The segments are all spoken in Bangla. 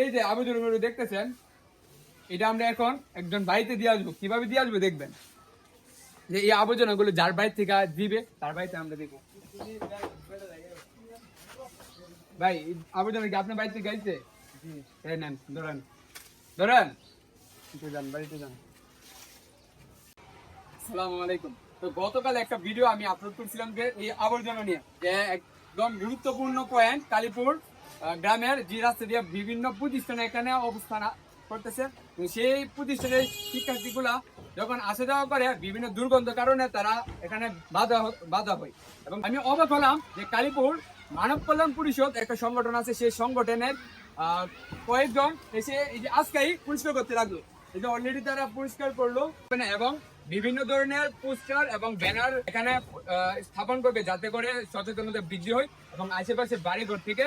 এই যে আবেদনগুলো দেখতেছেন, এটা আমরা এখন একজন বাড়িতে দিয়ে আসব। কীভাবে দিয়ে আসব দেখবেন? যে এই আবর্জনাগুলো যার বাড়ি থেকে দিবে, তার বাড়িতে আমরা দেখব। ভাই আবর্জনা কি আপনার বাড়িতে গাইছে নেন, ধরেন। ধরেন। যান, বাড়িতে যান। আসসালামু আলাইকুম। তো গতকাল একটা ভিডিও আমি আপলোড করছিলাম যে এই আবর্জনা নিয়ে, যে একদম গুরুত্বপূর্ণ পয়েন্ট কালীপুর গ্রামের যে রাস্তা দিয়ে বিভিন্ন প্রতিষ্ঠান এখানে অবস্থান করতেছে। সেই প্রতিষ্ঠানের শিক্ষার্থীগুলা যখন আসা যাওয়া করে, বিভিন্ন দুর্গন্ধ কারণে তারা এখানে বাধা বাধা হয়। এবং আমি অবাক হলাম যে কালীপুর মানব কল্যাণ পরিষদ একটা সংগঠন আছে, সেই সংগঠনের কয়েকজন এসে এই যে আজকেই পরিষ্কার করতে লাগল। এই যে অলরেডি তারা পরিষ্কার করল। এবং বিভিন্ন ধরনের পোস্টার এবং ব্যানার এখানে স্থাপন করবে যাতে করে সচেতনতা বৃদ্ধি হয় এবং আশেপাশে বাড়িঘর থেকে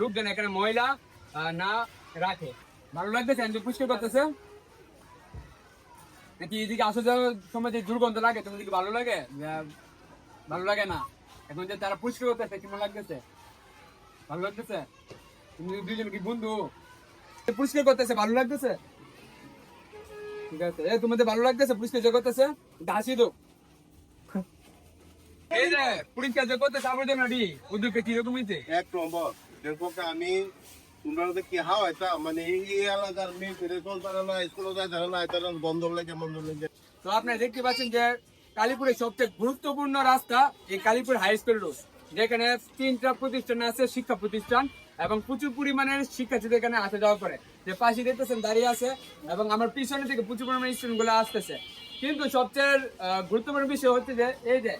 লোকজন এখানে ময়লা না রাখে। ভালো লাগতেছে? যে পরিষ্কার করতেছে? নাকি এদিকে আসা যাওয়ার সময় যে দুর্গন্ধ লাগে, তোমার দিকে ভালো লাগে? ভালো লাগে না। এখন যে তারা পরিষ্কার করতেছে, কেমন লাগতেছে? ভালো লাগতেছে? তুমি দুজন কি বন্ধু? পরিষ্কার করতেছে, ভালো লাগতেছে? ঠিক আছে। এ তোমাদের ভালো লাগতেছে? পরিষ্কার যে করতেছে? হাসি দো এই যে পরিষ্কার যে করতেছে আবর্জনা নাডি উদ্যোগটা কীরকম হইছে? এক নম্বর দেখো আমি তোমরা কি হাওয়া এটা মানে এই এলাকার মেয়ে ফিরে চলতে না স্কুলে যায় তারা না এটা বন্ধ লাগে বন্ধ লাগে। তো আপনারা দেখতে পাচ্ছেন যে কালীপুরের সবচেয়ে গুরুত্বপূর্ণ রাস্তা এই কালীপুর হাই স্কুল রোড। যেখানে তিনটা প্রতিষ্ঠান আছে শিক্ষা প্রতিষ্ঠান। এবং প্রচুর পরিমাণের শিক্ষার্থীদের এখানে আসা যাওয়া করে, যে পাশে দেখতেছেন দাঁড়িয়ে আছে এবং আমার পিছনে থেকে প্রচুর পরিমাণে স্টুডেন্টগুলো আসতেছে। কিন্তু সবচেয়ে গুরুত্বপূর্ণ বিষয় হচ্ছে যে, এই যে,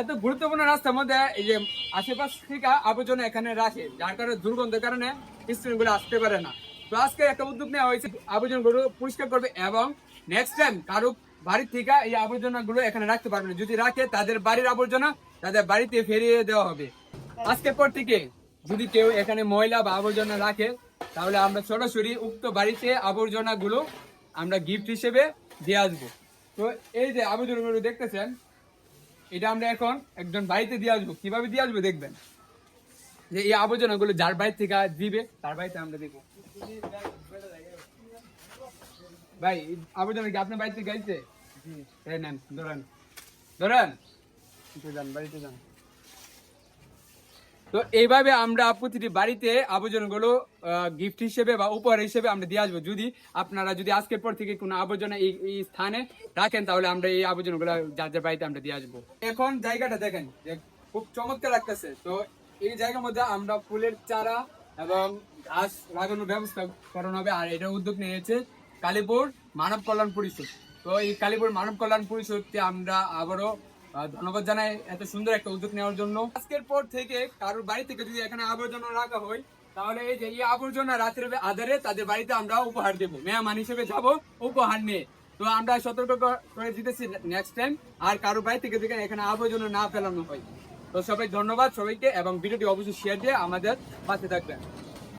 এত গুরুত্বপূর্ণ রাস্তার মধ্যে এই যে আশেপাশ থেকে আবর্জনা এখানে রাখে, যার কারণে দুর্গন্ধের কারণে স্টুডেন্টগুলো আসতে পারে না। তো আজকে একটা উদ্যোগ নেওয়া হয়েছে আবর্জনা গুলো পরিষ্কার করবে এবং নেক্সট টাইম কারও বাড়ির থেকে এই আবর্জনা গুলো এখানে রাখতে পারবে না। যদি রাখে, তাদের বাড়ির আবর্জনা তাদের বাড়িতে ফিরিয়ে দেওয়া হবে। আজকের পর থেকে যদি কেউ এখানে ময়লা বা আবর্জনা রাখে, তাহলে আমরা সরাসরি উক্ত বাড়িতে আবর্জনা গুলো আমরা গিফট হিসেবে দিয়ে আসব। তো এই যে আবর্জনা গুলো দেখতেছেন, এটা আমরা এখন একজন বাড়িতে দিয়ে আসব। কীভাবে দিয়ে আসব দেখবেন? যে এই আবর্জনা গুলো যার বাড়ি থেকে দিবে, তার বাড়িতে আমরা দেখব। ভাই, আবর্জনা কি আপনার বাড়িতে গাইছে? এই নেন, ধরেন। ধরেন। বাড়িতে যান। তো এইভাবে আমরা প্রতিটি বাড়িতে আবর্জনাগুলো গিফট হিসেবে বা উপহার হিসেবে আমরা দিয়ে আসব। যদি আপনারা যদি আজকের পর থেকে কোনো আবর্জনা এই স্থানে রাখেন, তাহলে আমরা এই আবর্জনাগুলো যার যার বাড়িতে আমরা দিয়ে আসব। এখন জায়গাটা দেখেন খুব চমৎকার লাগতেছে। তো এই জায়গার মধ্যে আমরা ফুলের চারা এবং ঘাস লাগানোর ব্যবস্থা করানো হবে। আর এটা উদ্যোগ নিয়েছে কালীপুর মানব কল্যাণ পরিষদ। তো এই কালীপুর মানব কল্যাণ পরিষদকে আমরা আবারও ধন্যবাদ জানাই এত সুন্দর একটা উদ্যোগ নেওয়ার জন্য। আজকের পর থেকে কারোর বাড়ি থেকে যদি এখানে আবর্জনা রাখা হয়, তাহলে এই যে এই আবর্জনা রাতের আধারে তাদের বাড়িতে আমরা উপহার দেবো। মেহমান হিসেবে যাব উপহার নিয়ে। তো আমরা সতর্ক করে দিতেছি নেক্সট টাইম আর কারোর বাড়ি থেকে দেখেন এখানে আবর্জনা না ফেলানো হয়। তো সবাই ধন্যবাদ সবাইকে এবং ভিডিওটি অবশ্যই শেয়ার দিয়ে আমাদের পাশে থাকবেন।